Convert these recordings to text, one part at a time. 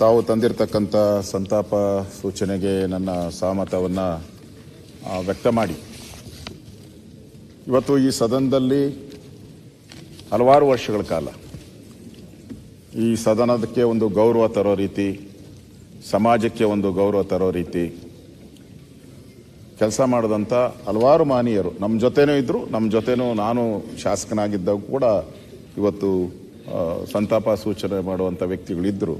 ತಾವು ತಂದಿರತಕ್ಕಂಥ ಸಂತಾಪ ಸೂಚನೆಗೆ ನನ್ನ ಸಹಮತವನ್ನು ವ್ಯಕ್ತ ಮಾಡಿ. ಇವತ್ತು ಈ ಸದನದಲ್ಲಿ ಹಲವಾರು ವರ್ಷಗಳ ಕಾಲ ಈ ಸದನಕ್ಕೆ ಒಂದು ಗೌರವ ತರೋ ರೀತಿ, ಸಮಾಜಕ್ಕೆ ಒಂದು ಗೌರವ ತರೋ ರೀತಿ ಕೆಲಸ ಮಾಡಿದಂಥ ಹಲವಾರು ಮಾನೀಯರು ನಮ್ಮ ಜೊತೆನೂ ಇದ್ದರು ನಮ್ಮ ಜೊತೆನೂ ನಾನು ಶಾಸಕನಾಗಿದ್ದಾಗ ಕೂಡ ಇವತ್ತು ಸಂತಾಪ ಸೂಚನೆ ಮಾಡುವಂಥ ವ್ಯಕ್ತಿಗಳಿದ್ದರು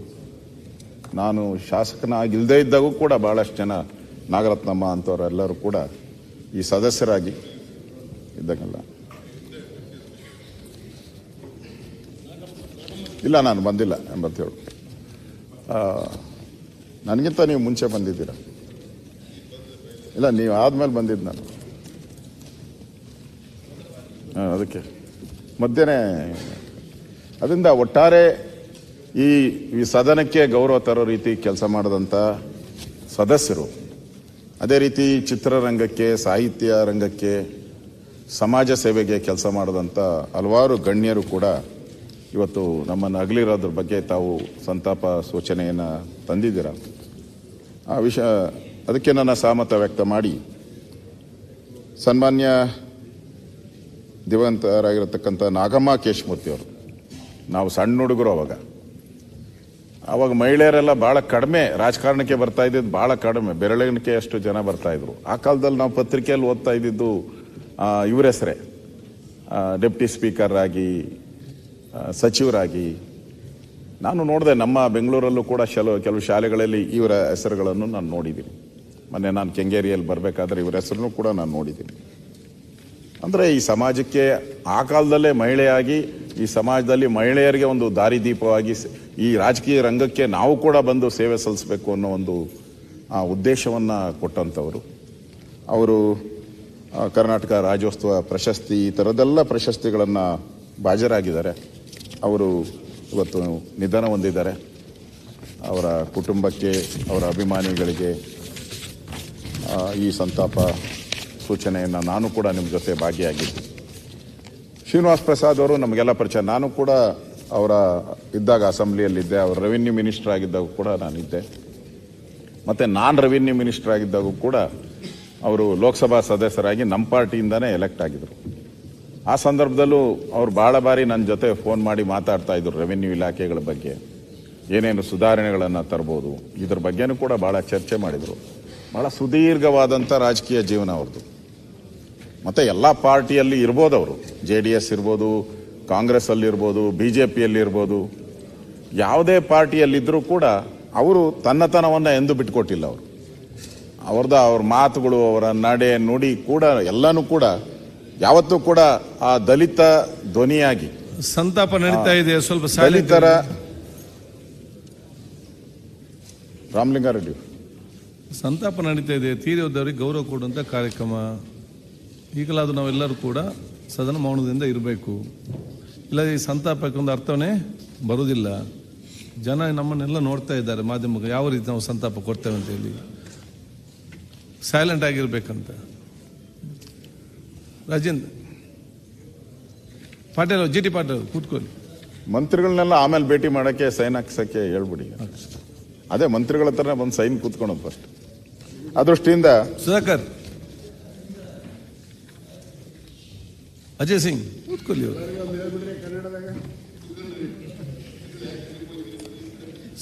ನಾನು ಶಾಸಕನಾಗಿಲ್ಲದೇ ಇದ್ದಾಗೂ ಕೂಡ ಭಾಳಷ್ಟು ಜನ ನಾಗರತ್ನಮ್ಮ ಅಂಥವರೆಲ್ಲರೂ ಕೂಡ ಈ ಸದಸ್ಯರಾಗಿ ಇದ್ದಂಗಲ್ಲ. ಇಲ್ಲ, ನಾನು ಬಂದಿಲ್ಲ ಎಂಬತ್ತೇಳು ನನಗಿಂತ ನೀವು ಮುಂಚೆ ಬಂದಿದ್ದೀರ? ಇಲ್ಲ, ನೀವು ಆದಮೇಲೆ ಬಂದಿದ್ದು ನಾನು. ಹಾಂ, ಅದಕ್ಕೆ ಮಧ್ಯಾಹ್ನ, ಅದರಿಂದ ಒಟ್ಟಾರೆ ಈ ಈ ಸದನಕ್ಕೆ ಗೌರವ ತರೋ ರೀತಿ ಕೆಲಸ ಮಾಡಿದಂಥ ಸದಸ್ಯರು. ಅದೇ ರೀತಿ ಚಿತ್ರರಂಗಕ್ಕೆ, ಸಾಹಿತ್ಯ ರಂಗಕ್ಕೆ, ಸಮಾಜ ಸೇವೆಗೆ ಕೆಲಸ ಮಾಡಿದಂಥ ಹಲವಾರು ಗಣ್ಯರು ಕೂಡ ಇವತ್ತು ನಮ್ಮನ್ನು ಅಗಲಿರೋದ್ರ ಬಗ್ಗೆ ತಾವು ಸಂತಾಪ ಸೂಚನೆಯನ್ನು ತಂದಿದ್ದೀರ. ಆ ವಿಷಯ ಅದಕ್ಕೆ ನನ್ನ ಸಹಮತ ವ್ಯಕ್ತ ಮಾಡಿ. ಸನ್ಮಾನ್ಯ ದಿವಂತರಾಗಿರತಕ್ಕಂಥ ನಾಗಮ್ಮ ಕೇಶ್ಮೂರ್ತಿಯವರು. ನಾವು ಸಣ್ಣ ಹುಡುಗರು ಅವಾಗ. ಅವಾಗ ಮಹಿಳೆಯರೆಲ್ಲ ಭಾಳ ಕಡಿಮೆ ರಾಜಕಾರಣಕ್ಕೆ ಬರ್ತಾ ಇದ್ದಿದ್ದು ಭಾಳ ಕಡಿಮೆ. ಬೆರಳೆಣಿಕೆ ಅಷ್ಟು ಜನ ಬರ್ತಾ ಇದ್ರು. ಆ ಕಾಲದಲ್ಲಿ ನಾವು ಪತ್ರಿಕೆಯಲ್ಲಿ ಓದ್ತಾ ಇದ್ದಿದ್ದು ಇವ್ರ ಹೆಸರೇ. ಡೆಪ್ಟಿ ಸ್ಪೀಕರ್ ಆಗಿ ಸಚಿವರಾಗಿ. ನಾನು ನೋಡಿದೆ ನಮ್ಮ ಬೆಂಗಳೂರಲ್ಲೂ ಕೂಡ ಕೆಲವು ಕೆಲವು ಶಾಲೆಗಳಲ್ಲಿ ಇವರ ಹೆಸರುಗಳನ್ನು ನಾನು ನೋಡಿದ್ದೀನಿ. ಮೊನ್ನೆ ನಾನು ಕೆಂಗೇರಿಯಲ್ಲಿ ಬರಬೇಕಾದ್ರೆ ಇವರ ಹೆಸರನ್ನು ಕೂಡ ನಾನು ನೋಡಿದ್ದೀನಿ. ಅಂದರೆ ಈ ಸಮಾಜಕ್ಕೆ ಆ ಕಾಲದಲ್ಲೇ ಮಹಿಳೆಯಾಗಿ ಈ ಸಮಾಜದಲ್ಲಿ ಮಹಿಳೆಯರಿಗೆ ಒಂದು ದಾರಿದೀಪವಾಗಿ ಈ ರಾಜಕೀಯ ರಂಗಕ್ಕೆ ನಾವು ಕೂಡ ಬಂದು ಸೇವೆ ಸಲ್ಲಿಸಬೇಕು ಅನ್ನೋ ಒಂದು ಉದ್ದೇಶವನ್ನು ಕೊಟ್ಟಂಥವರು. ಅವರು ಕರ್ನಾಟಕ ರಾಜ್ಯೋತ್ಸವ ಪ್ರಶಸ್ತಿ ಈ ಥರದ್ದೆಲ್ಲ ಪ್ರಶಸ್ತಿಗಳನ್ನು ಬಾಜರಾಗಿದ್ದಾರೆ ಅವರು ಇವತ್ತು ನಿಧನ ಹೊಂದಿದ್ದಾರೆ. ಅವರ ಕುಟುಂಬಕ್ಕೆ, ಅವರ ಅಭಿಮಾನಿಗಳಿಗೆ ಈ ಸಂತಾಪ ಸೂಚನೆಯನ್ನು ನಾನು ಕೂಡ ನಿಮ್ಮ ಜೊತೆ ಭಾಗಿಯಾಗಿದ್ದೆ ಶ್ರೀನಿವಾಸ್ ಪ್ರಸಾದ್ ಅವರು ನಮಗೆಲ್ಲ ಪರಿಚಯ. ನಾನು ಕೂಡ ಅವರ ಇದ್ದಾಗ ಅಸೆಂಬ್ಲಿಯಲ್ಲಿದ್ದೆ. ಅವರು ರೆವಿನ್ಯೂ ಮಿನಿಸ್ಟರ್ ಆಗಿದ್ದಾಗ ಕೂಡ ನಾನಿದ್ದೆ. ಮತ್ತು ನಾನ್ ರೆವಿನ್ಯೂ ಮಿನಿಸ್ಟರ್ ಆಗಿದ್ದಾಗೂ ಕೂಡ ಅವರು ಲೋಕಸಭಾ ಸದಸ್ಯರಾಗಿ ನಮ್ಮ ಪಾರ್ಟಿಯಿಂದನೇ ಎಲೆಕ್ಟ್ ಆಗಿದ್ರು. ಆ ಸಂದರ್ಭದಲ್ಲೂ ಅವರು ಭಾಳ ಬಾರಿ ನನ್ನ ಜೊತೆ ಫೋನ್ ಮಾಡಿ ಮಾತಾಡ್ತಾ ಇದ್ರು ರೆವಿನ್ಯೂ ಇಲಾಖೆಗಳ ಬಗ್ಗೆ. ಏನೇನು ಸುಧಾರಣೆಗಳನ್ನು ತರ್ಬೋದು. ಇದ್ರ ಬಗ್ಗೆನೂ ಕೂಡ ಭಾಳ ಚರ್ಚೆ ಮಾಡಿದರು. ಭಾಳ ಸುದೀರ್ಘವಾದಂಥ ರಾಜಕೀಯ ಜೀವನ ಅವ್ರದ್ದು ಮತ್ತು ಎಲ್ಲ ಪಾರ್ಟಿಯಲ್ಲಿ ಇರ್ಬೋದು ಅವರು. ಜೆ ಡಿ ಎಸ್ ಇರ್ಬೋದು ಕಾಂಗ್ರೆಸ್ ಅಲ್ಲಿರ್ಬೋದು ಬಿ ಜೆ ಪಿಯಲ್ಲಿರ್ಬೋದು ಯಾವುದೇ ಪಾರ್ಟಿಯಲ್ಲಿದ್ದರೂ ಕೂಡ ಅವರು ತನ್ನತನವನ್ನು ಎಂದು ಬಿಟ್ಕೊಟ್ಟಿಲ್ಲ ಅವರು. ಅವ್ರದ್ದು ಅವ್ರ ಮಾತುಗಳು ಅವರ ನಡೆ ನುಡಿ ಕೂಡ ಎಲ್ಲನೂ ಕೂಡ ಯಾವತ್ತೂ ಕೂಡ ಆ ದಲಿತ ಧ್ವನಿಯಾಗಿ. ಸಂತಾಪ ನಡೀತಾ ಇದೆ ಸ್ವಲ್ಪ ದಲಿತರ. ರಾಮಲಿಂಗಾರೆಡ್ಡಿ ಸಂತಾಪ ನಡೀತಾ ಇದೆ ತೀರಿ ಹೋದವರಿಗೆ ಗೌರವ ಕೊಡುವಂತ ಕಾರ್ಯಕ್ರಮ. ಈಗಲಾದ್ರೂ ನಾವೆಲ್ಲರೂ ಕೂಡ ಸದನ ಮೌನದಿಂದ ಇರಬೇಕು. ಇಲ್ಲ ಈ ಸಂತಾಪಕ್ಕೆ ಒಂದು ಅರ್ಥವೇ ಬರುವುದಿಲ್ಲ. ಜನ ನಮ್ಮನ್ನೆಲ್ಲ ನೋಡ್ತಾ ಇದ್ದಾರೆ ಮಾಧ್ಯಮಕ್ಕೆ. ಯಾವ ರೀತಿ ನಾವು ಸಂತಾಪ ಕೊಡ್ತೇವೆ ಅಂತ ಹೇಳಿ. ಸೈಲೆಂಟ್ ಆಗಿರ್ಬೇಕಂತ. ರಾಜೇಂದ್ರ. ಪಾಟೀಲ್ ಜಿ ಟಿ ಪಾಟೀಲ್ ಕೂತ್ಕೊಳ್ಳಿ. ಮಂತ್ರಿಗಳನ್ನೆಲ್ಲ ಆಮೇಲೆ ಭೇಟಿ ಮಾಡೋಕ್ಕೆ ಸೈನ್ ಹಾಕ್ಸೋಕ್ಕೆ ಹೇಳ್ಬಿಡಿ. ಅದೇ ಮಂತ್ರಿಗಳ ಹತ್ರ ಒಂದು ಸೈನ್ ಕೂತ್ಕೊಳ್ಳೋದು ಫಸ್ಟ್ ಆ ದೃಷ್ಟಿಯಿಂದ ಸುಧಾಕರ್. ಅಜಯ್ ಸಿಂಗ್ ಕೂತ್ಕೊಳ್ಳಿ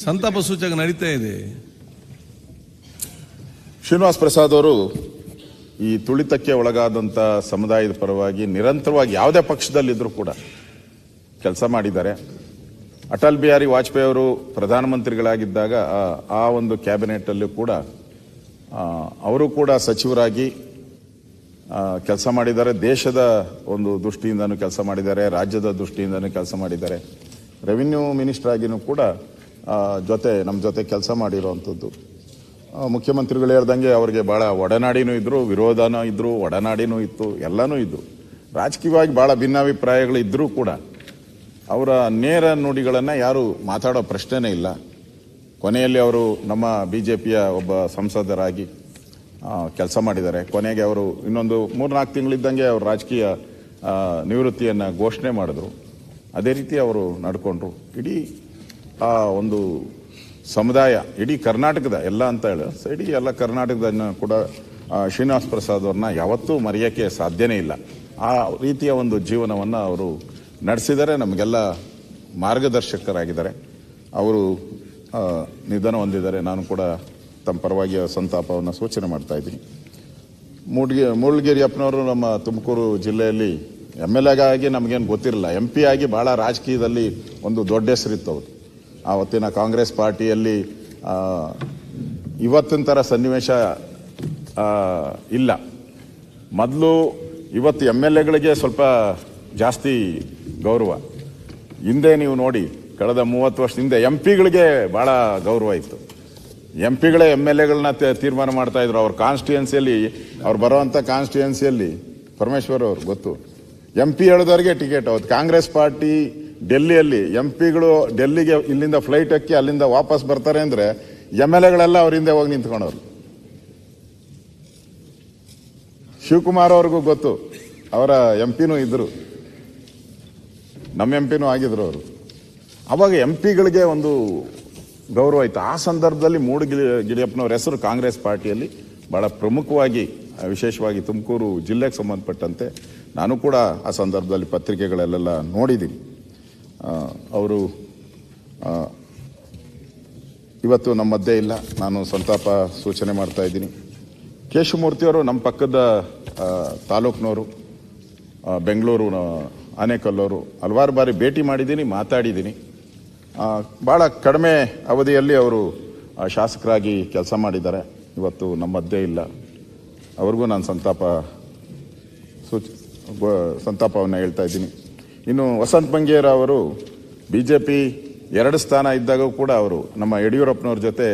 ಸಂತಾಪ ಸೂಚಕ ನಡೀತಾ ಇದೆ. ಶ್ರೀನಿವಾಸ್ ಪ್ರಸಾದ್ ಅವರು ಈ ತುಳಿತಕ್ಕೆ ಒಳಗಾದಂಥ ಸಮುದಾಯದ ಪರವಾಗಿ ನಿರಂತರವಾಗಿ ಯಾವುದೇ ಪಕ್ಷದಲ್ಲಿದ್ದರೂ ಕೂಡ ಕೆಲಸ ಮಾಡಿದ್ದಾರೆ. ಅಟಲ್ ಬಿಹಾರಿ ವಾಜಪೇಯಿ ಅವರು ಪ್ರಧಾನಮಂತ್ರಿಗಳಾಗಿದ್ದಾಗ ಆ- ಒಂದು ಒಂದು ಕ್ಯಾಬಿನೆಟ್ಟಲ್ಲೂ ಕೂಡ ಅವರು ಕೂಡ ಸಚಿವರಾಗಿ ಕೆಲಸ ಮಾಡಿದ್ದಾರೆ. ದೇಶದ ಒಂದು ದೃಷ್ಟಿಯಿಂದನೂ ಕೆಲಸ ಮಾಡಿದ್ದಾರೆ. ರಾಜ್ಯದ ದೃಷ್ಟಿಯಿಂದನೂ ಕೆಲಸ ಮಾಡಿದ್ದಾರೆ. ರೆವಿನ್ಯೂ ಮಿನಿಸ್ಟರ್ ಆಗಿನೂ ಕೂಡ ಜೊತೆ ನಮ್ಮ ಜೊತೆ ಕೆಲಸ ಮಾಡಿರುವಂಥದ್ದು ಮುಖ್ಯಮಂತ್ರಿಗಳು ಹೇಳ್ದಂಗೆ ಅವರಿಗೆ ಭಾಳ ಒಡನಾಡಿನೂ ಇದ್ದರು ವಿರೋಧನೂ ಇದ್ದರು ಒಡನಾಡಿನೂ ಇತ್ತು, ಎಲ್ಲನೂ ಇದ್ದರು ರಾಜಕೀಯವಾಗಿ ಭಾಳ ಭಿನ್ನಾಭಿಪ್ರಾಯಗಳು ಇದ್ದರೂ ಕೂಡ, ಅವರ ನೇರ ನುಡಿಗಳನ್ನು ಯಾರು ಮಾತಾಡೋ ಪ್ರಶ್ನೆನೇ ಇಲ್ಲ. ಕೊನೆಯಲ್ಲಿ ಅವರು ನಮ್ಮ ಬಿ ಜೆ ಪಿಯ ಒಬ್ಬ ಸಂಸದರಾಗಿ ಕೆಲಸ ಮಾಡಿದ್ದಾರೆ. ಕೊನೆಗೆ ಅವರು ಇನ್ನೊಂದು ಮೂರ್ನಾಲ್ಕು ತಿಂಗಳಿದ್ದಂಗೆ ಅವರು ರಾಜಕೀಯ ನಿವೃತ್ತಿಯನ್ನು ಘೋಷಣೆ ಮಾಡಿದ್ರು. ಅದೇ ರೀತಿ ಅವರು ನಡ್ಕೊಂಡ್ರು. ಇಡೀ, ಆ, ಒಂದು ಸಮುದಾಯ, ಇಡೀ ಕರ್ನಾಟಕದ ಎಲ್ಲ ಅಂತ ಹೇಳಿ ಇಡೀ ಎಲ್ಲ ಕರ್ನಾಟಕದ ಕೂಡ ಶ್ರೀನಿವಾಸ್ ಪ್ರಸಾದ್ ಅವ್ರನ್ನ ಯಾವತ್ತೂ ಮರೆಯೋಕ್ಕೆ ಸಾಧ್ಯನೇ ಇಲ್ಲ. ಆ ರೀತಿಯ ಒಂದು ಜೀವನವನ್ನು ಅವರು ನಡೆಸಿದರೆ ನಮಗೆಲ್ಲ ಮಾರ್ಗದರ್ಶಕರಾಗಿದ್ದಾರೆ. ಅವರು ನಿಧನ ಹೊಂದಿದ್ದಾರೆ. ನಾನು ಕೂಡ ತಮ್ಮ ಪರವಾಗಿ ಸಂತಾಪವನ್ನು ಸೂಚನೆ ಮಾಡ್ತಾ ಇದ್ದೀನಿ. ಮೂಡ್ಗಿ ಮೂಳ್ಗಿರಿ ಅಪ್ಪನವರು ನಮ್ಮ ತುಮಕೂರು ಜಿಲ್ಲೆಯಲ್ಲಿ ಎಂ ಎಲ್ ಆಗಿ ನಮಗೇನು ಗೊತ್ತಿರಲಿಲ್ಲ ಎಂ ಪಿ ಆಗಿ ಭಾಳ ರಾಜಕೀಯದಲ್ಲಿ ಒಂದು ದೊಡ್ಡ ಹೆಸರಿತ್ತು ಅವರು ಆವತ್ತಿನ ಕಾಂಗ್ರೆಸ್ ಪಾರ್ಟಿಯಲ್ಲಿ ಇವತ್ತಿನ ಥರ ಸನ್ನಿವೇಶ ಇಲ್ಲ. ಮೊದಲು ಇವತ್ತು ಎಂ ಎಲ್ ಎಗಳಿಗೆ ಸ್ವಲ್ಪ ಜಾಸ್ತಿ ಗೌರವ. ಹಿಂದೆ ನೀವು ನೋಡಿ, ಕಳೆದ ಮೂವತ್ತು ವರ್ಷದಿಂದ ಎಂ ಪಿಗಳಿಗೆ ಭಾಳ ಗೌರವ ಇತ್ತು. ಎಂ ಪಿಗಳೇ ಎಂ ಎಲ್ ಎಗಳನ್ನ ತೀರ್ಮಾನ ಮಾಡ್ತಾ ಇದ್ರು. ಅವ್ರ ಕಾನ್ಸ್ಟಿಟ್ಯೂನ್ಸಿಯಲ್ಲಿ ಅವ್ರು ಬರೋವಂಥ ಕಾನ್ಸ್ಟಿಟ್ಯೂನ್ಸಿಯಲ್ಲಿ ಪರಮೇಶ್ವರ್ ಅವ್ರು, ಗೊತ್ತು. ಎಂ ಪಿ ಹೇಳಿದವ್ರಿಗೆ ಟಿಕೆಟ್ ಹೌದು ಕಾಂಗ್ರೆಸ್ ಪಾರ್ಟಿ ಡೆಲ್ಲಿಯಲ್ಲಿ ಎಂ ಪಿಗಳು ಡೆಲ್ಲಿಗೆ ಇಲ್ಲಿಂದ ಫ್ಲೈಟ್ ಹಕ್ಕಿ ಅಲ್ಲಿಂದ ವಾಪಸ್ ಬರ್ತಾರೆ ಅಂದ್ರೆ ಎಂ ಎಲ್ ಎಗಳೆಲ್ಲ ಅವ್ರ ಹಿಂದೆ ಹೋಗಿ ನಿಂತ್ಕೊಂಡವ್ರು. ಶಿವಕುಮಾರ್ ಅವ್ರಿಗೂ ಗೊತ್ತು. ಅವರ ಎಂ ಪಿನೂ ಇದ್ದರು ನಮ್ಮ ಎಂ ಪಿನೂ ಆಗಿದ್ರು ಅವರು. ಅವಾಗ ಎಂ ಪಿಗಳಿಗೆ ಒಂದು ಗೌರವ ಇತ್ತು. ಆ ಸಂದರ್ಭದಲ್ಲಿ ಮೂಡುಗಿರಿ ಗಿರಿಯಪ್ಪನವ್ರ ಹೆಸರು ಕಾಂಗ್ರೆಸ್ ಪಾರ್ಟಿಯಲ್ಲಿ ಬಹಳ ಪ್ರಮುಖವಾಗಿ ವಿಶೇಷವಾಗಿ ತುಮಕೂರು ಜಿಲ್ಲೆಗೆ ಸಂಬಂಧಪಟ್ಟಂತೆ ನಾನು ಕೂಡ ಆ ಸಂದರ್ಭದಲ್ಲಿ ಪತ್ರಿಕೆಗಳಲ್ಲೆಲ್ಲ ನೋಡಿದ್ದೀನಿ. ಅವರು ಇವತ್ತು ನಮ್ಮ ಮಧ್ಯೆ ಇಲ್ಲ. ನಾನು ಸಂತಾಪ ಸೂಚನೆ ಮಾಡ್ತಾ ಇದ್ದೀನಿ. ಕೇಶವಮೂರ್ತಿಯವರು ನಮ್ಮ ಪಕ್ಕದ ತಾಲೂಕಿನವರು ಬೆಂಗಳೂರು ಆನೇಕಲ್ಲವರು ಹಲವಾರು ಬಾರಿ ಭೇಟಿ ಮಾಡಿದ್ದೀನಿ, ಮಾತಾಡಿದ್ದೀನಿ. ಭಾಳ ಕಡಿಮೆ ಅವಧಿಯಲ್ಲಿ ಅವರು ಶಾಸಕರಾಗಿ ಕೆಲಸ ಮಾಡಿದ್ದಾರೆ. ಇವತ್ತು ನಮ್ಮ ಮಧ್ಯೆ ಇಲ್ಲ. ಅವ್ರಿಗೂ ನಾನು ಸಂತಾಪ ಸೂಚ ಸಂತಾಪವನ್ನು ಹೇಳ್ತಾ ಇದ್ದೀನಿ. ಇನ್ನು ವಸಂತ್ ಬಂಗೇರ ಅವರು ಬಿ ಜೆ ಪಿ ಎರಡು ಸ್ಥಾನ ಇದ್ದಾಗ ಕೂಡ ಅವರು ನಮ್ಮ ಯಡಿಯೂರಪ್ಪನವ್ರ ಜೊತೆ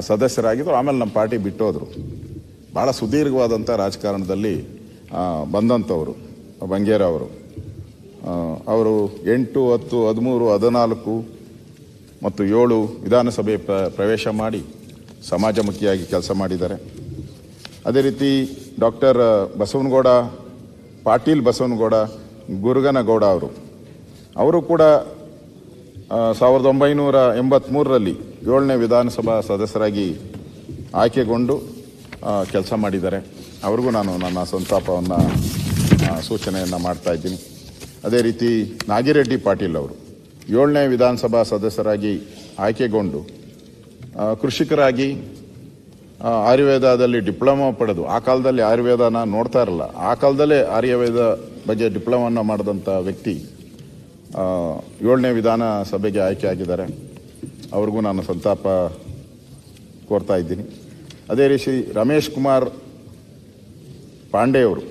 ಸದಸ್ಯರಾಗಿದ್ದರು ಆಮೇಲೆ ನಮ್ಮ ಪಾರ್ಟಿ ಬಿಟ್ಟೋದ್ರು. ಭಾಳ ಸುದೀರ್ಘವಾದಂಥ ರಾಜಕಾರಣದಲ್ಲಿ ಬಂದಂಥವರು ಬಂಗೇರ ಅವರು. ಅವರು ಎಂಟು, ಹತ್ತು, ಹದಿಮೂರು, ಹದಿನಾಲ್ಕು ಮತ್ತು ಏಳು ವಿಧಾನಸಭೆ ಪ್ರ- ಪ್ರವೇಶ ಮಾಡಿ ಸಮಾಜಮುಖಿಯಾಗಿ ಕೆಲಸ ಮಾಡಿದ್ದಾರೆ. ಅದೇ ರೀತಿ ಡಾಕ್ಟರ್ ಬಸವನಗೌಡ, ಪಾಟೀಲ್ ಬಸವನಗೌಡ, ಗುರುಗನಗೌಡ ಅವರು ಅವರು ಕೂಡ ಸಾವಿರದ ಒಂಬೈನೂರ ಎಂಬತ್ತ್ಮೂರರಲ್ಲಿ ಏಳನೇ ವಿಧಾನಸಭಾ ಸದಸ್ಯರಾಗಿ ಆಯ್ಕೆಗೊಂಡು ಕೆಲಸ ಮಾಡಿದ್ದಾರೆ. ಅವ್ರಿಗೂ ನಾನು ನನ್ನ ಸಂತಾಪವನ್ನು ಸೂಚನೆಯನ್ನು ಮಾಡ್ತಾ ಇದ್ದೀನಿ. ಅದೇ ರೀತಿ ನಾಗಿರೆಡ್ಡಿ ಪಾಟೀಲ್ ಅವರು ಏಳನೇ ವಿಧಾನಸಭಾ ಸದಸ್ಯರಾಗಿ ಆಯ್ಕೆಗೊಂಡು ಕೃಷಿಕರಾಗಿ ಆಯುರ್ವೇದದಲ್ಲಿ ಡಿಪ್ಲೊಮಾ ಪಡೆದು, ಆ ಕಾಲದಲ್ಲಿ ಆಯುರ್ವೇದನ ನೋಡ್ತಾ ಇರಲ್ಲ, ಆ ಕಾಲದಲ್ಲೇ ಆರ್ಯವೇದ ಬಗ್ಗೆ ಡಿಪ್ಲೊಮಾನ ಮಾಡಿದಂಥ ವ್ಯಕ್ತಿ ಏಳನೇ ವಿಧಾನಸಭೆಗೆ ಆಯ್ಕೆ ಆಗಿದ್ದಾರೆ ಅವ್ರಿಗೂ ನಾನು ಸಂತಾಪ ಕೋರ್ತಾ ಇದ್ದೀನಿ. ಅದೇ ರೀತಿ ರಮೇಶ್ ಕುಮಾರ್ ಪಾಂಡೆಯವರು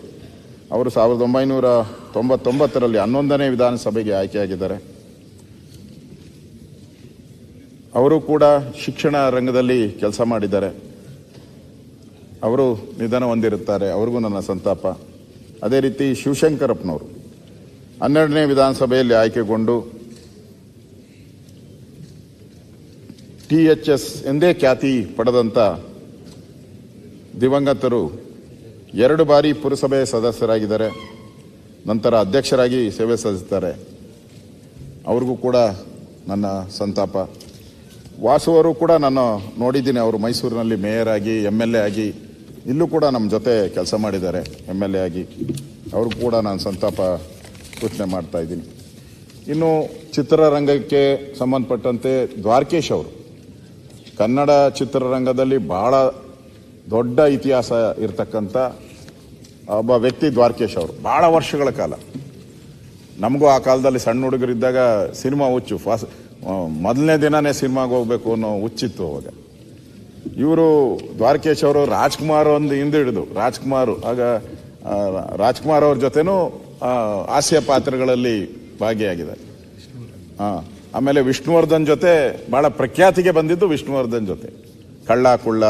ಅವರು ಸಾವಿರದ ಒಂಬೈನೂರ ತೊಂಬತ್ತೊಂಬತ್ತರಲ್ಲಿ ಹನ್ನೊಂದನೇ ವಿಧಾನಸಭೆಗೆ ಆಯ್ಕೆಯಾಗಿದ್ದಾರೆ. ಅವರು ಕೂಡ ಶಿಕ್ಷಣ ರಂಗದಲ್ಲಿ ಕೆಲಸ ಮಾಡಿದ್ದಾರೆ. ಅವರು ನಿಧನ ಹೊಂದಿರುತ್ತಾರೆ. ಅವ್ರಿಗೂ ನನ್ನ ಸಂತಾಪ. ಅದೇ ರೀತಿ ಶಿವಶಂಕರಪ್ಪನವರು ಹನ್ನೆರಡನೇ ವಿಧಾನಸಭೆಯಲ್ಲಿ ಆಯ್ಕೆಗೊಂಡು ಟಿ ಎಚ್ ಎಸ್ ಎಂದೇ ಖ್ಯಾತಿ ಪಡೆದಂಥ ದಿವಂಗತರು ಎರಡು ಬಾರಿ ಪುರಸಭೆ ಸದಸ್ಯರಾಗಿದ್ದಾರೆ. ನಂತರ ಅಧ್ಯಕ್ಷರಾಗಿ ಸೇವೆ ಸಲ್ಲಿಸ್ತಾರೆ ಅವ್ರಿಗೂ ಕೂಡ ನನ್ನ ಸಂತಾಪ. ವಾಸುವರು ಕೂಡ ನಾನು ನೋಡಿದ್ದೀನಿ. ಅವರು ಮೈಸೂರಿನಲ್ಲಿ ಮೇಯರ್ ಆಗಿ ಎಂ ಎಲ್ ಎ ಆಗಿ, ಇಲ್ಲೂ ಕೂಡ ನಮ್ಮ ಜೊತೆ ಕೆಲಸ ಮಾಡಿದ್ದಾರೆ ಎಂ ಎಲ್ ಎ ಆಗಿ. ಅವ್ರಿಗೂ ಕೂಡ ನಾನು ಸಂತಾಪ ಸೂಚನೆ ಮಾಡ್ತಾ ಇದ್ದೀನಿ. ಇನ್ನು ಚಿತ್ರರಂಗಕ್ಕೆ ಸಂಬಂಧಪಟ್ಟಂತೆ ದ್ವಾರಕೇಶ್ ಅವರು. ಕನ್ನಡ ಚಿತ್ರರಂಗದಲ್ಲಿ ಬಹಳ ದೊಡ್ಡ ಇತಿಹಾಸ ಇರತಕ್ಕಂಥ ಒಬ್ಬ ವ್ಯಕ್ತಿ ದ್ವಾರಕೇಶ್ ಅವರು. ಬಹಳ ವರ್ಷಗಳ ಕಾಲ. ನಮಗೂ ಆ ಕಾಲದಲ್ಲಿ ಸಣ್ಣ ಹುಡುಗರಿದ್ದಾಗ ಸಿನಿಮಾ ಹುಚ್ಚು. ಫಾಸ್ ಮೊದಲನೇ ದಿನನೇ ಸಿನಿಮಾಗೆ ಹೋಗ್ಬೇಕು ಅನ್ನೋ ಹುಚ್ಚಿತ್ತು ಅವಾಗ. ಇವರು ದ್ವಾರಕೇಶ್ ಅವರು ರಾಜ್ಕುಮಾರ್ ಒಂದು ಹಿಂದೆ ಹಿಡಿದು, ರಾಜ್ಕುಮಾರ್, ಆಗ ರಾಜ್ಕುಮಾರ್ ಅವ್ರ ಜೊತೆನೂ ಹಾಸ್ಯ ಪಾತ್ರಗಳಲ್ಲಿ ಭಾಗಿಯಾಗಿದ್ದಾರೆ. ಹಾಂ ಆಮೇಲೆ ವಿಷ್ಣುವರ್ಧನ್ ಜೊತೆ ಭಾಳ ಪ್ರಖ್ಯಾತಿಗೆ ಬಂದಿದ್ದು ವಿಷ್ಣುವರ್ಧನ್ ಜೊತೆ. ಕಳ್ಳ ಕುಳ್ಳ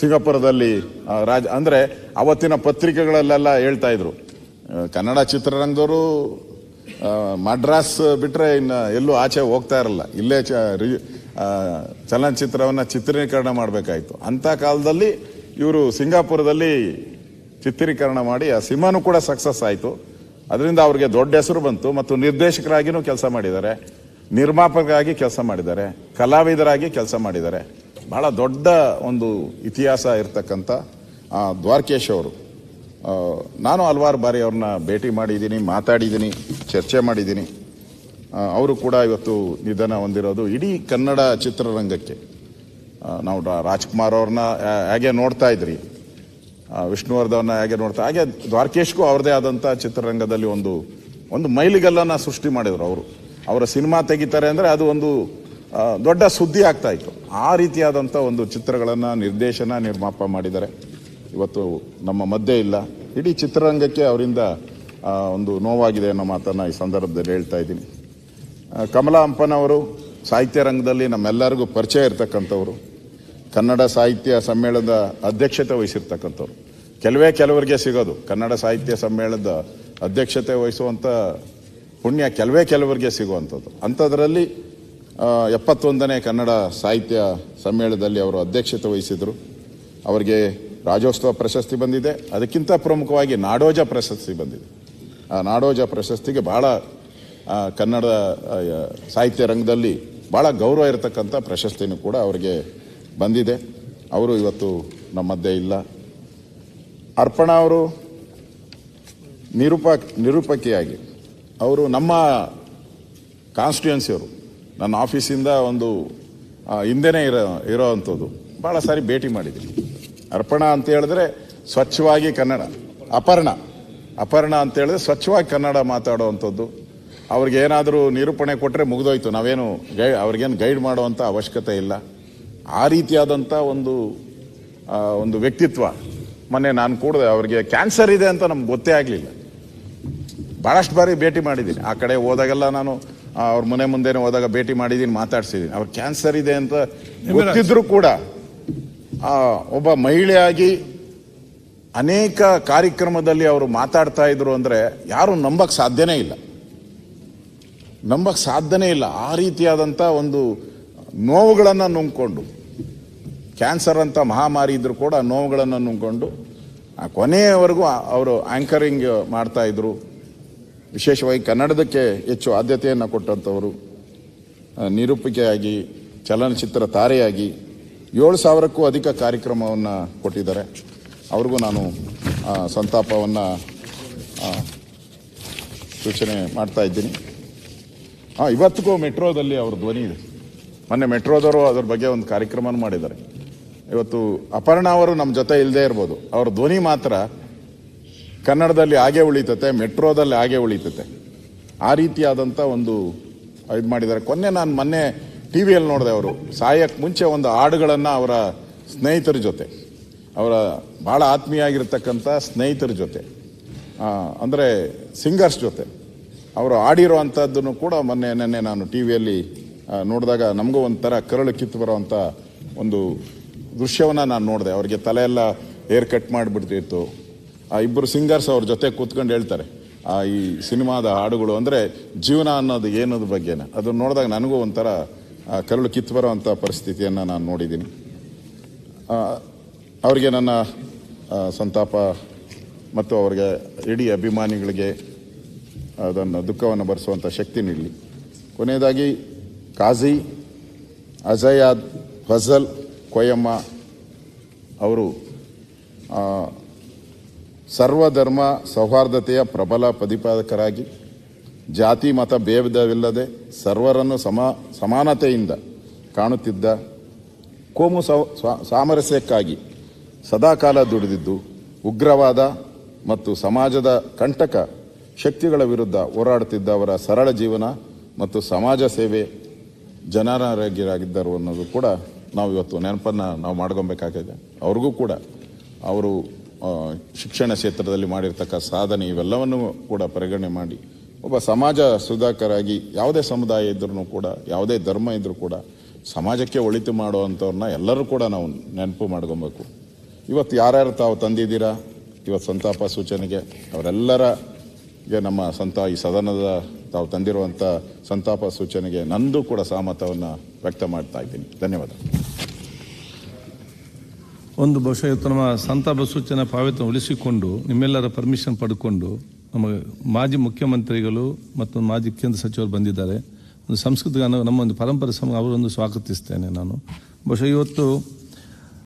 ಸಿಂಗಾಪುರದಲ್ಲಿ ರಾಜ, ಅಂದರೆ ಅವತ್ತಿನ ಪತ್ರಿಕೆಗಳಲ್ಲೆಲ್ಲ ಹೇಳ್ತಾ ಇದ್ರು. ಕನ್ನಡ ಚಿತ್ರರಂಗದವರು ಮಡ್ರಾಸ್ ಬಿಟ್ಟರೆ ಇನ್ನು ಎಲ್ಲೂ ಆಚೆ ಹೋಗ್ತಾ ಇರಲ್ಲ. ಇಲ್ಲೇ ಚ, ರಿ- ಚಲನಚಿತ್ರವನ್ನ ಚಿತ್ರೀಕರಣ ಮಾಡಬೇಕಾಯ್ತು. ಅಂಥ ಕಾಲದಲ್ಲಿ ಇವರು ಸಿಂಗಾಪುರದಲ್ಲಿ ಚಿತ್ರೀಕರಣ ಮಾಡಿ, ಆ ಸಿನಿಮಾನು ಕೂಡ ಸಕ್ಸಸ್ ಆಯಿತು. ಅದರಿಂದ ಅವ್ರಿಗೆ ದೊಡ್ಡ ಹೆಸರು ಬಂತು ಮತ್ತು ನಿರ್ದೇಶಕರಾಗಿಯೂ ಕೆಲಸ ಮಾಡಿದ್ದಾರೆ. ನಿರ್ಮಾಪಕರಾಗಿ ಕೆಲಸ ಮಾಡಿದ್ದಾರೆ. ಕಲಾವಿದರಾಗಿ ಕೆಲಸ ಮಾಡಿದ್ದಾರೆ. ಬಹಳ ದೊಡ್ಡ ಒಂದು ಇತಿಹಾಸ ಇರತಕ್ಕಂಥ ದ್ವಾರಕೇಶ್ ಅವರು. ನಾನು ಹಲವಾರು ಬಾರಿ ಅವ್ರನ್ನ ಭೇಟಿ ಮಾಡಿದ್ದೀನಿ, ಮಾತಾಡಿದ್ದೀನಿ, ಚರ್ಚೆ ಮಾಡಿದ್ದೀನಿ. ಅವರು ಕೂಡ ಇವತ್ತು ನಿಧನ ಹೊಂದಿರೋದು ಇಡೀ ಕನ್ನಡ ಚಿತ್ರರಂಗಕ್ಕೆ. ನಾವು ರಾಜ್ಕುಮಾರ್ ಅವ್ರನ್ನ ಹೇಗೆ ನೋಡ್ತಾ ಇದ್ರಿ? ವಿಷ್ಣುವರ್ಧವನ್ನ ಹೇಗೆ ನೋಡ್ತಾ, ಹಾಗೆ ದ್ವಾರಕೇಶ್ಗೂ ಅವ್ರದೇ ಆದಂಥ ಚಿತ್ರರಂಗದಲ್ಲಿ ಒಂದು ಒಂದು ಮೈಲಿಗಲ್ಲನ್ನ ಸೃಷ್ಟಿ ಮಾಡಿದರು ಅವರು. ಅವರ ಸಿನಿಮಾ ತೆಗಿತಾರೆ ಅಂದರೆ ಅದು ಒಂದು ದೊಡ್ಡ ಸುದ್ದಿ ಆಗ್ತಾ ಇತ್ತು. ಆ ರೀತಿಯಾದಂಥ ಒಂದು ಚಿತ್ರಗಳನ್ನು ನಿರ್ದೇಶನ, ನಿರ್ಮಾಪ ಮಾಡಿದ್ದಾರೆ. ಇವತ್ತು ನಮ್ಮ ಮಧ್ಯೆ ಇಲ್ಲ. ಇಡೀ ಚಿತ್ರರಂಗಕ್ಕೆ ಅವರಿಂದ ಒಂದು ನೋವಾಗಿದೆ ಅನ್ನೋ ಮಾತನ್ನು ಈ ಸಂದರ್ಭದಲ್ಲಿ ಹೇಳ್ತಾ ಇದ್ದೀನಿ. ಕಮಲಾ ಹಂಪನವರು ಸಾಹಿತ್ಯ ರಂಗದಲ್ಲಿ ನಮ್ಮೆಲ್ಲರಿಗೂ ಪರಿಚಯ ಇರತಕ್ಕಂಥವ್ರು. ಕನ್ನಡ ಸಾಹಿತ್ಯ ಸಮ್ಮೇಳನದ ಅಧ್ಯಕ್ಷತೆ ವಹಿಸಿರ್ತಕ್ಕಂಥವ್ರು. ಕೆಲವೇ ಕೆಲವರಿಗೆ ಸಿಗೋದು. ಕನ್ನಡ ಸಾಹಿತ್ಯ ಸಮ್ಮೇಳನದ ಅಧ್ಯಕ್ಷತೆ ವಹಿಸುವಂಥ ಪುಣ್ಯ ಕೆಲವೇ ಕೆಲವರಿಗೆ ಸಿಗುವಂಥದ್ದು. ಅಂಥದ್ರಲ್ಲಿ ಎಪ್ಪತ್ತೊಂದನೇ ಕನ್ನಡ ಸಾಹಿತ್ಯ ಸಮ್ಮೇಳನದಲ್ಲಿ ಅವರು ಅಧ್ಯಕ್ಷತೆ ವಹಿಸಿದರು. ಅವರಿಗೆ ರಾಜ್ಯೋತ್ಸವ ಪ್ರಶಸ್ತಿ ಬಂದಿದೆ. ಅದಕ್ಕಿಂತ ಪ್ರಮುಖವಾಗಿ ನಾಡೋಜ ಪ್ರಶಸ್ತಿ ಬಂದಿದೆ. ಆ ನಾಡೋಜ ಪ್ರಶಸ್ತಿಗೆ ಭಾಳ ಕನ್ನಡ ಸಾಹಿತ್ಯ ರಂಗದಲ್ಲಿ ಭಾಳ ಗೌರವ ಇರತಕ್ಕಂಥ ಪ್ರಶಸ್ತಿನೂ ಕೂಡ ಅವರಿಗೆ ಬಂದಿದೆ. ಅವರು ಇವತ್ತು ನಮ್ಮ ಮಧ್ಯೆ ಇಲ್ಲ. ಅರ್ಪಣಾ ಅವರು ನಿರೂಪ, ನಿರೂಪಕಿಯಾಗಿ. ಅವರು ನಮ್ಮ ಕಾನ್ಸ್ಟಿಟ್ಯೂನ್ಸಿಯವರು ನನ್ನ ಆಫೀಸಿಂದ ಒಂದು ಹಿಂದೆನೇ ಇರೋ ಇರೋ ಅಂಥದ್ದು ಭಾಳ ಸಾರಿ ಭೇಟಿ ಮಾಡಿದ್ದೀನಿ. ಅರ್ಪಣ ಅಂತ ಹೇಳಿದ್ರೆ ಸ್ವಚ್ಛವಾಗಿ ಕನ್ನಡ, ಅಪರ್ಣ. ಅಪರ್ಣ ಅಂತ ಹೇಳಿದ್ರೆ ಸ್ವಚ್ಛವಾಗಿ ಕನ್ನಡ ಮಾತಾಡುವಂಥದ್ದು. ಅವ್ರಿಗೆ ಏನಾದರೂ ನಿರೂಪಣೆ ಕೊಟ್ಟರೆ ಮುಗಿದೋಯ್ತು. ನಾವೇನು ಗೈ, ಅವ್ರಿಗೇನು ಗೈಡ್ ಮಾಡುವಂಥ ಅವಶ್ಯಕತೆ ಇಲ್ಲ. ಆ ರೀತಿಯಾದಂಥ ಒಂದು ಒಂದು ವ್ಯಕ್ತಿತ್ವ ಮೊನ್ನೆ ನಾನು ಕೂಡ ಅವ್ರಿಗೆ ಕ್ಯಾನ್ಸರ್ ಇದೆ ಅಂತ ನಮ್ಗೆ ಗೊತ್ತೇ ಆಗಲಿಲ್ಲ. ಭಾಳಷ್ಟು ಬಾರಿ ಭೇಟಿ ಮಾಡಿದ್ದೀನಿ. ಆ ಕಡೆ ಹೋದಾಗೆಲ್ಲ ನಾನು ಅವ್ರ ಮನೆ ಮುಂದೆನೇ ಹೋದಾಗ ಭೇಟಿ ಮಾಡಿದ್ದೀನಿ ಮಾತಾಡ್ಸಿದೀನಿ. ಅವ್ರ ಕ್ಯಾನ್ಸರ್ ಇದೆ ಅಂತ ಗೊತ್ತಿದ್ರು ಕೂಡ ಆ, ಒಬ್ಬ ಮಹಿಳೆಯಾಗಿ ಅನೇಕ ಕಾರ್ಯಕ್ರಮದಲ್ಲಿ ಅವರು ಮಾತಾಡ್ತಾ ಇದ್ರು ಅಂದ್ರೆ ಯಾರು ನಂಬಕ್ ಸಾಧ್ಯನೇ ಇಲ್ಲ. ನಂಬಕ್ ಸಾಧ್ಯನೇ ಇಲ್ಲ. ಆ ರೀತಿಯಾದಂಥ ಒಂದು ನೋವುಗಳನ್ನು ನುಂಗ್ಕೊಂಡು ಕ್ಯಾನ್ಸರ್ ಅಂತ ಮಹಾಮಾರಿ ಇದ್ರು ಕೂಡ ನೋವುಗಳನ್ನು ನುಂಗ್ಕೊಂಡು ಆ ಕೊನೆಯವರೆಗೂ ಅವರು ಆಂಕರಿಂಗ್ ಮಾಡ್ತಾ ಇದ್ರು. ವಿಶೇಷವಾಗಿ ಕನ್ನಡದಕ್ಕೆ ಹೆಚ್ಚು ಆದ್ಯತೆಯನ್ನು ಕೊಟ್ಟಂಥವರು ನಿರೂಪಿಕೆಯಾಗಿ, ಚಲನಚಿತ್ರ ತಾರೆಯಾಗಿ ಏಳು ಸಾವಿರಕ್ಕೂ ಅಧಿಕ ಕಾರ್ಯಕ್ರಮವನ್ನು ಕೊಟ್ಟಿದ್ದಾರೆ. ಅವ್ರಿಗೂ ನಾನು ಸಂತಾಪವನ್ನು ಸೂಚನೆ ಮಾಡ್ತಾ ಇದ್ದೀನಿ. ಹಾಂ ಇವತ್ತಿಗೂ ಮೆಟ್ರೋದಲ್ಲಿ ಅವ್ರ ಧ್ವನಿ ಇದೆ. ಮೊನ್ನೆ ಮೆಟ್ರೋದವರು ಅದ್ರ ಬಗ್ಗೆ ಒಂದು ಕಾರ್ಯಕ್ರಮನೂ ಮಾಡಿದ್ದಾರೆ. ಇವತ್ತು ಅಪರ್ಣ ಅವರು ನಮ್ಮ ಜೊತೆ ಇಲ್ಲದೆ ಇರ್ಬೋದು. ಅವ್ರ ಧ್ವನಿ ಮಾತ್ರ ಕನ್ನಡದಲ್ಲಿ ಹಾಗೆ ಉಳಿತತೆ, ಮೆಟ್ರೋದಲ್ಲಿ ಹಾಗೆ ಉಳಿತತೆ. ಆ ರೀತಿಯಾದಂಥ ಒಂದು ಇದು ಮಾಡಿದ್ದಾರೆ. ಕೊನೆ ನಾನು ಮೊನ್ನೆ ಟಿ ವಿಯಲ್ಲಿ ನೋಡಿದೆ ಅವರು. ಸಾಯಕ್ಕೆ ಮುಂಚೆ ಒಂದು ಹಾಡುಗಳನ್ನು ಅವರ ಸ್ನೇಹಿತರ ಜೊತೆ, ಅವರ ಭಾಳ ಆತ್ಮೀಯಾಗಿರ್ತಕ್ಕಂಥ ಸ್ನೇಹಿತರ ಜೊತೆ ಅಂದರೆ ಸಿಂಗರ್ಸ್ ಜೊತೆ, ಅವರು ಅಂಥದ್ದನ್ನು ಕೂಡ ಮೊನ್ನೆ, ನೆನ್ನೆ ನಾನು ಟಿ ವಿಯಲ್ಲಿ ನೋಡಿದಾಗ ನಮಗೂ ಒಂಥರ ಕರಳು ಕಿತ್ತು ಬರೋವಂಥ ಒಂದು ದೃಶ್ಯವನ್ನು ನಾನು ನೋಡಿದೆ. ಅವರಿಗೆ ತಲೆಯೆಲ್ಲ ಹೇರ್ ಕಟ್ ಮಾಡಿಬಿಡ್ತಿತ್ತು. ಆ ಇಬ್ಬರು ಸಿಂಗರ್ಸ್ ಅವ್ರ ಜೊತೆ ಕೂತ್ಕೊಂಡು ಹೇಳ್ತಾರೆ, ಆ ಈ ಸಿನಿಮಾದ ಹಾಡುಗಳು ಅಂದರೆ ಜೀವನ ಅನ್ನೋದು ಏನದ ಬಗ್ಗೆನ. ಅದನ್ನು ನೋಡಿದಾಗ ನನಗೂ ಒಂಥರ ಕರುಳು ಕಿತ್ತು ಬರೋವಂಥ ಪರಿಸ್ಥಿತಿಯನ್ನು ನಾನು ನೋಡಿದ್ದೀನಿ. ಅವರಿಗೆ ನನ್ನ ಸಂತಾಪ ಮತ್ತು ಅವರಿಗೆ ಇಡೀ ಅಭಿಮಾನಿಗಳಿಗೆ ಅದನ್ನು ದುಃಖವನ್ನು ಭರಿಸುವಂಥ ಶಕ್ತಿ ನೀಡಲಿ. ಕೊನೆಯದಾಗಿ ಕಾಜಿ ಅಜಯಾದ್ ಫಜಲ್, ಕೊಯಮ್ಮ ಅವರು ಸರ್ವಧರ್ಮ ಸೌಹಾರ್ದತೆಯ ಪ್ರಬಲ ಪ್ರತಿಪಾದಕರಾಗಿ, ಜಾತಿ, ಮತ, ಭೇದವಿಲ್ಲದೆ ಸರ್ವರನ್ನು ಸಮ, ಸಮಾನತೆಯಿಂದ ಕಾಣುತ್ತಿದ್ದ ಕೋಮು ಸೌ- ಸಾಮರಸ್ಯಕ್ಕಾಗಿ ಸದಾಕಾಲ ದುಡಿದಿದ್ದು ಉಗ್ರವಾದ ಮತ್ತು ಸಮಾಜದ ಕಂಟಕ ಶಕ್ತಿಗಳ ವಿರುದ್ಧ ಹೋರಾಡುತ್ತಿದ್ದ ಅವರ ಸರಳ ಜೀವನ ಮತ್ತು ಸಮಾಜ ಸೇವೆ ಜನಾರೋಗ್ಯರಾಗಿದ್ದರು ಅನ್ನೋದು ಕೂಡ ನಾವು ಇವತ್ತು ನೆನಪನ್ನು ನಾವು ಮಾಡ್ಕೊಬೇಕಾಗಿದೆ ಅವ್ರಿಗೂ ಕೂಡ ಅವರು ಶಿಕ್ಷಣ ಕ್ಷೇತ್ರದಲ್ಲಿ ಮಾಡಿರ್ತಕ್ಕ ಸಾಧನೆ ಇವೆಲ್ಲವನ್ನು ಕೂಡ ಪರಿಗಣನೆ ಮಾಡಿ. ಒಬ್ಬ ಸಮಾಜ ಸುಧಾಕರಾಗಿ ಯಾವುದೇ ಸಮುದಾಯ ಇದ್ರೂ ಕೂಡ, ಯಾವುದೇ ಧರ್ಮ ಇದ್ರೂ ಕೂಡ ಸಮಾಜಕ್ಕೆ ಒಳಿತು ಮಾಡುವಂಥವ್ರನ್ನ ಎಲ್ಲರೂ ಕೂಡ ನಾವು ನೆನಪು ಮಾಡ್ಕೊಬೇಕು. ಇವತ್ತು ಯಾರ್ಯಾರು ತಾವು ತಂದಿದ್ದೀರಾ? ಇವತ್ತು ಸಂತಾಪ ಸೂಚನೆಗೆ ಅವರೆಲ್ಲರಿಗೆ ನಮ್ಮ ಸಂತ, ಈ ಸದನದ ತಾವು ತಂದಿರುವಂಥ ಸಂತಾಪ ಸೂಚನೆಗೆ ನಂದು ಕೂಡ ಸಹಮತವನ್ನು ವ್ಯಕ್ತ ಮಾಡ್ತಾ ಇದ್ದೀನಿ. ಧನ್ಯವಾದ. ಒಂದು ಬಹುಶಃ ಇವತ್ತು ನಮ್ಮ ಸಂತಾಪ ಸೂಚನೆ ಪಾವತಿ ಉಳಿಸಿಕೊಂಡು ನಿಮ್ಮೆಲ್ಲರ ಪರ್ಮಿಷನ್ ಪಡ್ಕೊಂಡು ನಮ್ಮ ಮಾಜಿ ಮುಖ್ಯಮಂತ್ರಿಗಳು ಮತ್ತು ಮಾಜಿ ಕೇಂದ್ರ ಸಚಿವರು ಬಂದಿದ್ದಾರೆ. ಒಂದು ಸಂಸ್ಕೃತಿ ನಮ್ಮ ಒಂದು ಪರಂಪರೆ ಸಮ ಅವರೊಂದು ಸ್ವಾಗತಿಸ್ತೇನೆ ನಾನು. ಬಹುಶಃ ಇವತ್ತು